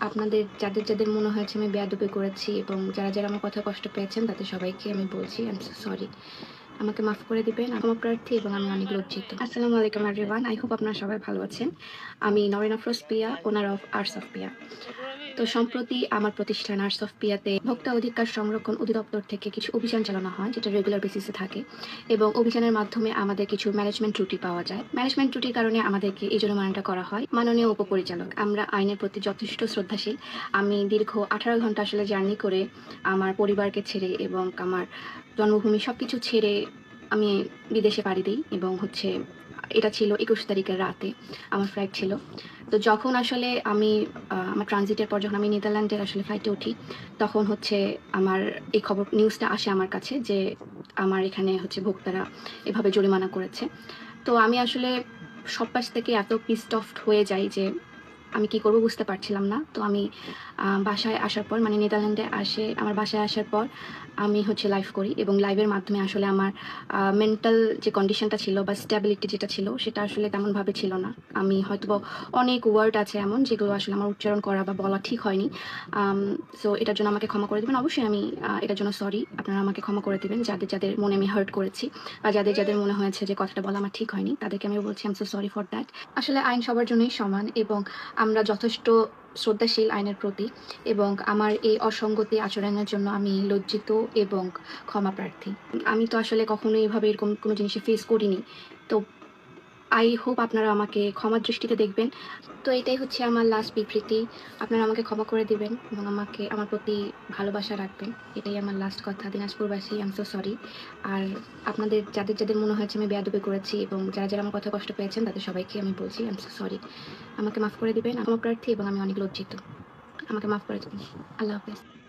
আপনাদের, যাদের যাদের মনে হয়েছে আমি বেয়াদবি করেছি এবং যারা যারা আমার কথা কষ্ট পেয়েছেন তাদের সবাইকে আমি বলছি আই এম সরি আমাকে মাফ করে দিবেন আমি প্রার্থী এবং আমি অনেক লজ্জিত। আসসালামু আলাইকুম এভরিওয়ান আই হোপ আপনারা সবাই ভালো আছেন। আমি Narin Afroz Piya owner of arts of Piya তো সম্প্রতি আমার প্রতিষ্ঠান আর্টস অফ পিয়াতে ভোক্তা অধিকার সংরক্ষণ অধিদপ্তর থেকে কিছু অভিযান চালানো হয়, যেটা রেগুলার বেসিসে থাকে। এবং অভিযানের মাধ্যমে আমাদের কিছু ম্যানেজমেন্ট ত্রুটি পাওয়া যায়। ম্যানেজমেন্ট ত্রুটির কারণে আমাদেরকে এই জরিমানাটা করা হয়। মাননীয় উপপরিচালক, আমরা আইনের প্রতি যথেষ্ট শ্রদ্ধাশীল। আমি দীর্ঘ আঠারো ঘণ্টা আসলে জার্নি করে আমার পরিবারকে ছেড়ে এবং আমার জন্মভূমি সব কিছু ছেড়ে আমি বিদেশে পাড়ি দিই এবং হচ্ছে এটা ছিল একুশ তারিখের রাতে আমার ফ্লাইট ছিল। তো যখন আসলে আমি আমার ট্রানজিটের পর যখন আমি নেদারল্যান্ডের আসলে ফ্লাইটে উঠি, তখন হচ্ছে আমার এই খবর নিউজটা আসে আমার কাছে যে আমার এখানে হচ্ছে ভোক্তারা এভাবে জরিমানা করেছে। তো আমি আসলে সব পাশ থেকে এত পিসড অফ হয়ে যাই যে আমি কি করব বুঝতে পারছিলাম না। তো আমি বাসায় আসার পর মানে নেদারল্যান্ডে আসে, আমার বাসায় আসার পর আমি হচ্ছে লাইভ করি এবং লাইভের মাধ্যমে আসলে আমার মেন্টাল যে কন্ডিশনটা ছিল বা স্ট্যাবিলিটি যেটা ছিল, সেটা আসলে তেমনভাবে ছিল না। আমি হয়তো অনেক ওয়ার্ড আছে এমন যেগুলো আসলে আমার উচ্চারণ করা বা বলা ঠিক হয়নি। সো এটার জন্য আমাকে ক্ষমা করে দেবেন। অবশ্যই আমি এটার জন্য সরি আপনারা আমাকে ক্ষমা করে দেবেন যাদের যাদের মনে আমি হার্ট করেছি বা যাদের যাদের মনে হয়েছে যে কথাটা বলা আমার ঠিক হয়নি, তাদেরকে আমি বলছি um so sorry for that আসলে আইন সবার জন্যই সমান এবং আমরা যথেষ্ট শ্রদ্ধাশীল আইনের প্রতি এবং আমার এই অসঙ্গতি আচরণের জন্য আমি লজ্জিত এবং ক্ষমা প্রার্থী। আমি তো আসলে কখনো এভাবে এরকম কোনো জিনিসে ফেস করিনি। তো আই হোপ আপনারা আমাকে ক্ষমা দৃষ্টিতে দেখবেন। তো এটাই হচ্ছে আমার লাস্ট বিবৃতি। আপনারা আমাকে ক্ষমা করে দিবেন এবং আমাকে, আমার প্রতি ভালোবাসা রাখবেন। এটাই আমার লাস্ট কথা। দিনাজপুরবাসী আই এম সো সরি আর আপনাদের, যাদের যাদের মনে হয়েছে আমি বেয়াদবি করেছি এবং যারা যারা আমার কথা কষ্ট পেয়েছেন, তাদের সবাইকে আমি বলছি আই এম সো সরি আমাকে মাফ করে দিবেন। আমার প্রার্থী এবং আমি অনেক লজ্জিত। আমাকে মাফ করে দেবেন। আল্লাহ হাফেজ।